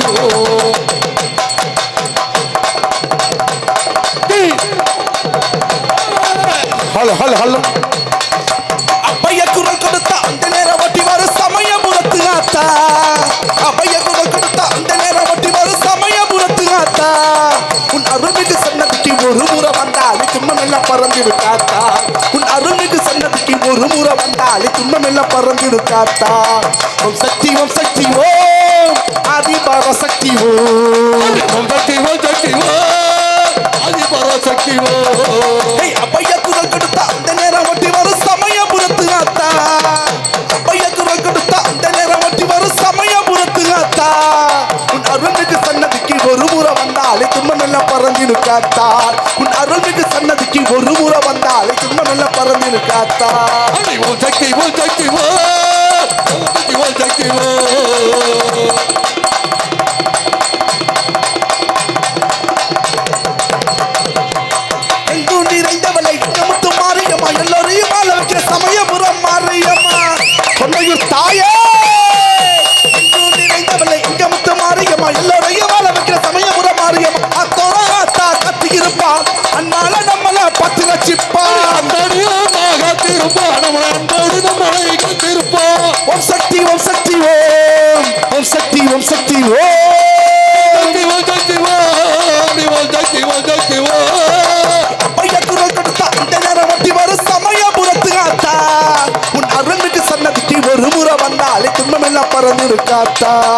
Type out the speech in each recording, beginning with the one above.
Parasakthi hello hello hello அப்பைய குரல் கொடுத்த அந்த நேரம் ஒட்டி வரும் சமயபுரத்து ஆத்தா. அப்பைய குரல் கொடுத்த அந்த நேரம் ஒட்டி வரும் சமயபுரத்து ஆத்தா. உன் அருள்மிகு சன்னதிக்கு ஒரு முறை வந்தாலே துன்பம் எல்லாம் பறந்து விட்டாத்தா. உன் அருள்மிகு சன்னதிக்கு ஒரு முறை வந்தாலே துன்பம் பறந்து விட்டாத்தா. ஓம் சக்தி ஓம் சக்தி ஓ. ஆதிபார சக்தி ஓம் ஓம் சக்தி ஓம் சக்தி ஓம் ஆதி பராசக்தி ஓம் ஏய், அப்பைய குரல் கொடுத்த அந்த நேரம் ஒட்டி வரும் சமயபுரத்து ஆத்தா. அப்பைய குரல் கொடுத்த அந்த நேரம் ஒட்டி வரும் சமயபுரத்து ஆத்தா. உன் அருள்மிகு சன்னதிக்கு ஒரு முறை வந்தாலே துன்பம் எல்லாம் பறந்து காத்தா. உன் அருள்மிகு சன்னதிக்கு ஒரு முறை வந்தாலே துன்பம் எல்லாம் பறந்து காத்தா. ஆதி ஓம் சக்தி ஓம் சக்தி ஓம் சக்தி ஓம் சக்தி ஓம் సమయం பறந்து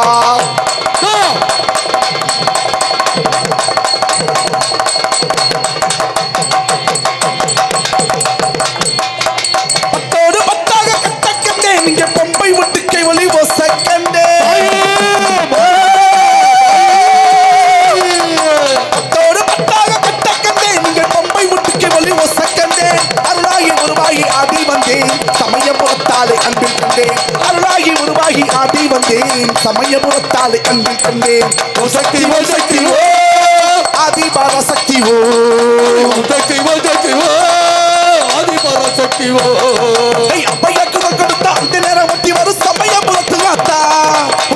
சமயபுரத்தாலே அன்பில் கண்டேன். அருளாகி உருவாகி ஆடி வந்தேன். சமயபுரத்தாலே அன்பில் கண்டேன். ஓ சக்தி ஓ! சக்தி ஓ! ஆதி பார சக்தி ஓ! சக்தி ஓம் சக்தி ஓம் ஆதி பராசக்தி ஓம் ஏய், அப்பையாக்கு நான் கொடுத்த அந்த நேரம் ஒட்டி வரும்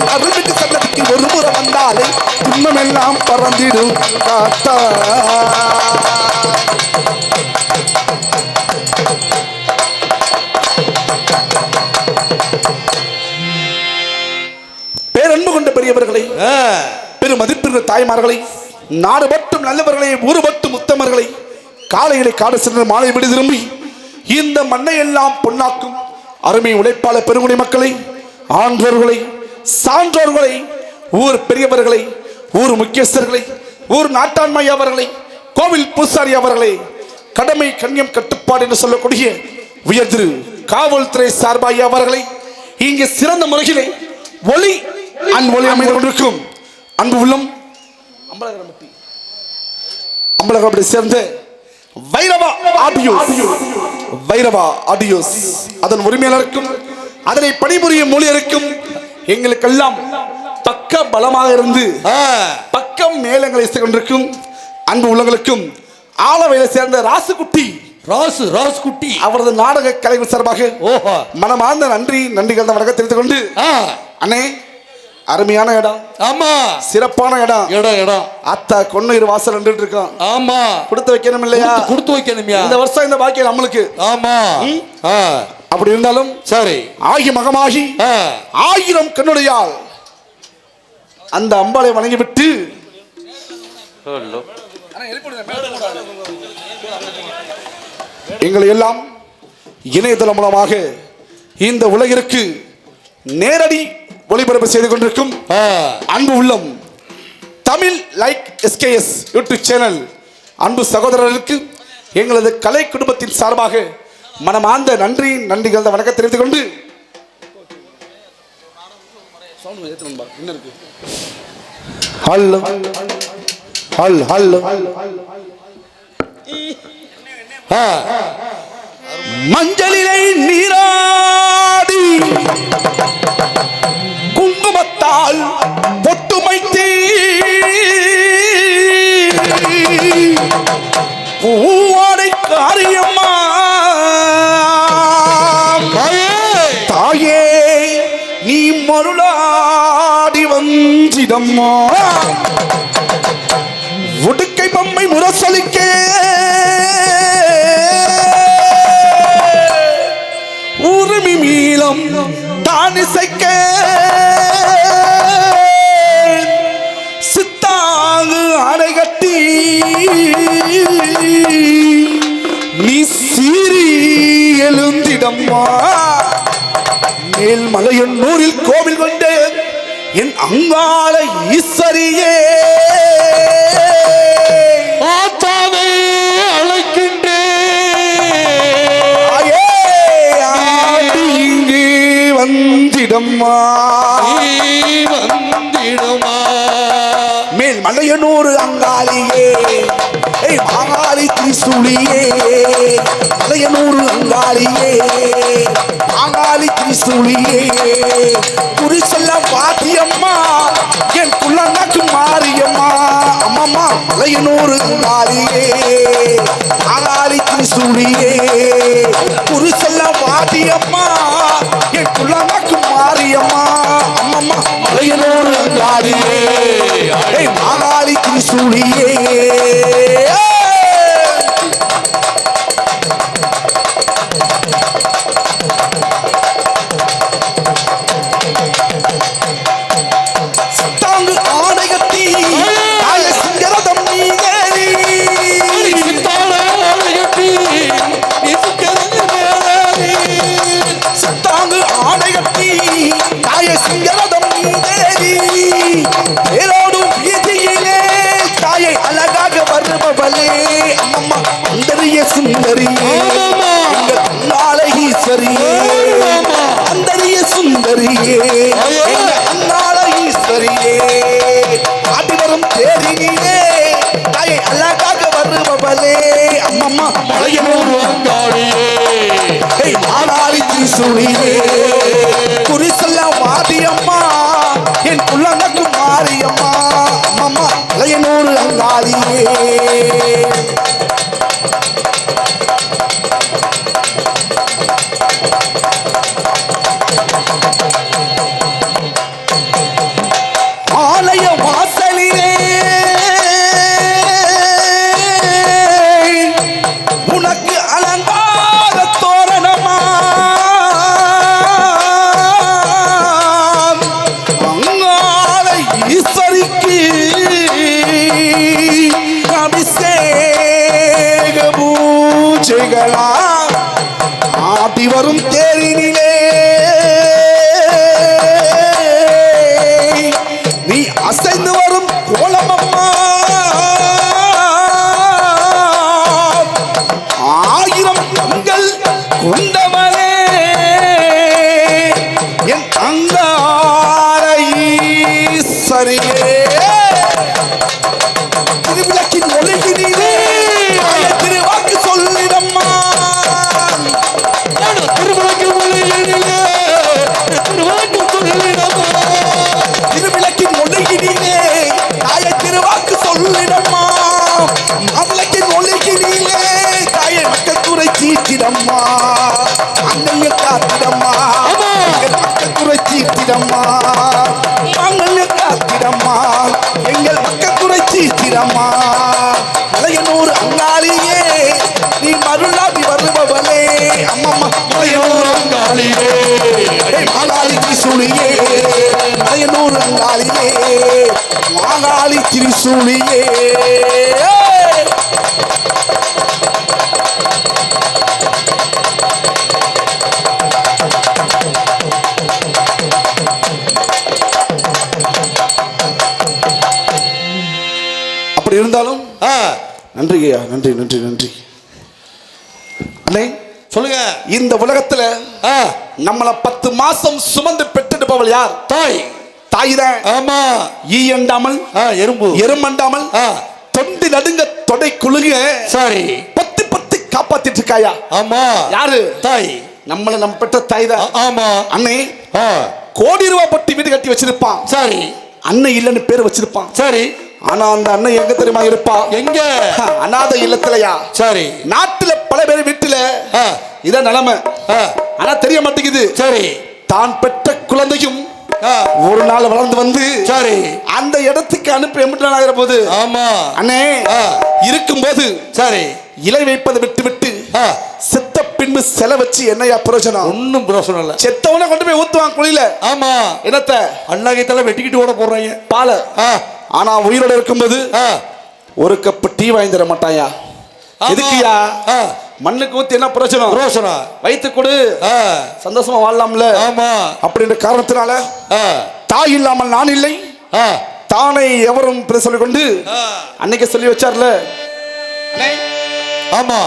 அருளுக்கு சன்னதிக்கு ஒரு முறை வந்தாலே துன்பம் எல்லாம் பறந்திடும் காத்தா! பெரும் மதிப்பிற்கு தாய்மார்களை நாடு மட்டும் நல்லவர்களை ஊரு மட்டும் உத்தமர்களை காலையிலே காடு சென்று மாலை விடு திரும்பி இந்த மண்ணை எல்லாம் பொன்னாக்கும் அருமை உழைப்பாளர் பெருங்குடி மக்களை ஆன்றோர்களை சான்றோர்களை ஊர் பெரியவர்களை ஊர் முக்கியஸ்தர்களை ஊர் நாட்டாண்மை அவர்களை கோவில் பூசாரி அவர்களை கடமை கண்ணியம் கட்டுப்பாடு என்று சொல்லக்கூடிய உயர் திரு காவல்துறை சார்பாய் அவர்களை இங்கே சிறந்த முறையிலே ஒளி அன் ஒளி அமைந்து கொண்டிருக்கும். அன்பு உள்ளம். அம்பலகரம்பட்டி அம்பலகரம்பட்டி சேர்ந்த வைரவா ஆடியோஸ் வைரவா ஆடியோஸ் அதன் உரிமையாளருக்கும் அதனை பணிபுரியும் ஊழியருக்கும் எங்களுக்கெல்லாம் பக்க பலமாக இருந்து பக்கம் மேலங்களை கொண்டிருக்கும் அன்பு உள்ளங்களுக்கும் ஆலவையில சேர்ந்த ராசுகுட்டி. ராசு ராஸ் குட்டி அவரது நாடக கலைஞர் சார்பாக ஓஹோ. மனமார்ந்த நன்றி நன்றி கலந்த வணக்கம் தெரிவித்துக் கொண்டு அண்ணே அருமையான இடம். ஆமா. சிறப்பான இடம். இடம் இடம். அத்தா கொன்னையூர் வாசல் நின்றுட்டு இருக்கோம் ஆமா. கொடுத்து வைக்கணும் இல்லையா? கொடுத்து- வைக்கணுமியா. இந்த வருஷம் இந்த பாக்கியம் நம்மளுக்கு. ஆமா. ஆ. அப்படி இருந்தாலும் சரி. ஆகி மகமாகி ஆ. ஆயிரம் கண்ணுடையால் அந்த அம்பாளை வணங்கிவிட்டு எங்களை எல்லாம் இணையதளம் மூலமாக இந்த உலகிற்கு நேரடி ஒளிபரப்பு செய்து கொண்டிருக்கும் அன்பு உள்ளம் Tamil like SKS YouTube channel அன்பு சகோதரர்களுக்கு எங்களது கலை குடும்பத்தின் சார்பாக மனமார்ந்த நன்றி நன்றி கலந்த வணக்கம் தெரிவித்துக் கொண்டு ஹலோ. ஹல் ஹலோ. மஞ்சளிலை நீராடி நீ மருளாடி வஞ்சிதம்மா. வந்திடம்மா உடுக்கை பொம்மை முரசொலிக்க உரிமை மீளம் தான் இசைக்க மேல்மலையன்னூரில் கோவில் கொண்டு என் அங்காள ஈஸ்வரியே. ஆத்தாவே அழைக்கின்றேன். இங்கு வந்திடம்மா. வந்திடுமா மேல் மலையனூர் அங்காளியே ஏய் மாங்காளி திரிசூலியே மலையனூர் அங்காளியே. மாங்காளி திரிசூலியே குறி சொல்ல பாத்தியம்மா என் குள்ளனாக்கு மாரியம்மா. அம்மம்மா மலையனூறு தாலியே மாங்காளி திரிசூலியே குறி சொல்ல பாத்தியம்மா என் குள்ளனாக்கு மாரியம்மா. அம்மம்மா மலையனூறு தாலியே ஏய் மாகாளி மாலாளி திரிசூலியே குறி சொல்ல வாதியம்மா என் புள்ளனக்கு மாரியம்மா. அம்மம்மா மலையனூர் அங்காளியே ஆடி வரும் தேரினிலே சீக்கிரமா மலையனூர் அங்காளியே நீ மருளாடி வருபவளே. அம்மம்மா மலையனூர் அங்காளியே. ஏய் திரிசூலியே மலையனூர் அங்காளியே. மாகாளி திரிசூலியே. நன்றி ஐயா நன்றி நன்றி நன்றி. அண்ணே சொல்லுங்க. இந்த உலகத்துல நம்மள பத்து மாசம் சுமந்து பெற்றெடுப்பவள் யார்? தாய். தாய் தான் ஆமா. ஈ எண்டாமல் ஆ எறும்பு. எருமண்டாமல் ஆ. தொண்டி நடுங்க தொடை குலுங்க சரி. பத்து பத்து காப்பாத்திட்டு இருக்காயா ஆமா. யாரு? தாய். நம்மள நம்ம பெற்ற தாய் தான் ஆமா. ஆ. கோடி ரூபாய் பட்டி வீடு கட்டி வச்சிருப்பான். சரி. அண்ணன் இல்லைன்னு பேர் வச்சிருப்பான். சரி. ஆனா அந்த அண்ணன் எங்க தெரியுமா இருப்பா? எங்க? அநாத இல்லத்துலயா? சரி. நாட்டுல பல பேர் வீட்டுல. இதான் நிலைமை. ஆனா தெரிய மாட்டேங்குது. சரி. தான் பெற்ற குழந்தையும். ஒரு நாள் வளர்ந்து வந்து சரி. அந்த இடத்துக்கு அனுப்பி எம்பிட்டு நாள் ஆகிற போது. ஆமா. அண்ணே ஆ. இருக்கும்போது சரி. இலை வைப்பதை விட்டு விட்டு. செத்த பின்பு செல வச்சு என்னையா பிரயோஜனம்? ஒண்ணும் பிரயோசனம் இல்ல. செத்தவனை கொண்டு போய் ஊத்துவான் குழியில. ஆமா. என்னத்த? அண்ணாகைத்தெல்லாம் வெட்டிக்கிட்டு ஓட போடுறாங்க. பால. ஆனா உயிரோட இருக்கும்போது. ஒரு கப்பு டீ வாங்கி தர மாட்டாயா. எதுக்குயா. மண்ணுக்கு ஊத்தி என்ன பிரயோஜனம்? பிரயோசனம் வைத்து கொடு. சந்தோஷமா வாழலாம்ல. ஆமா. அப்படின்ற காரணத்தினால தாய் இல்லாமல் நான் இல்லை. தானை எவரும் சொல்லிக் கொண்டு ஆ. அன்னைக்கு சொல்லி வச்சார்ல. ஆமா.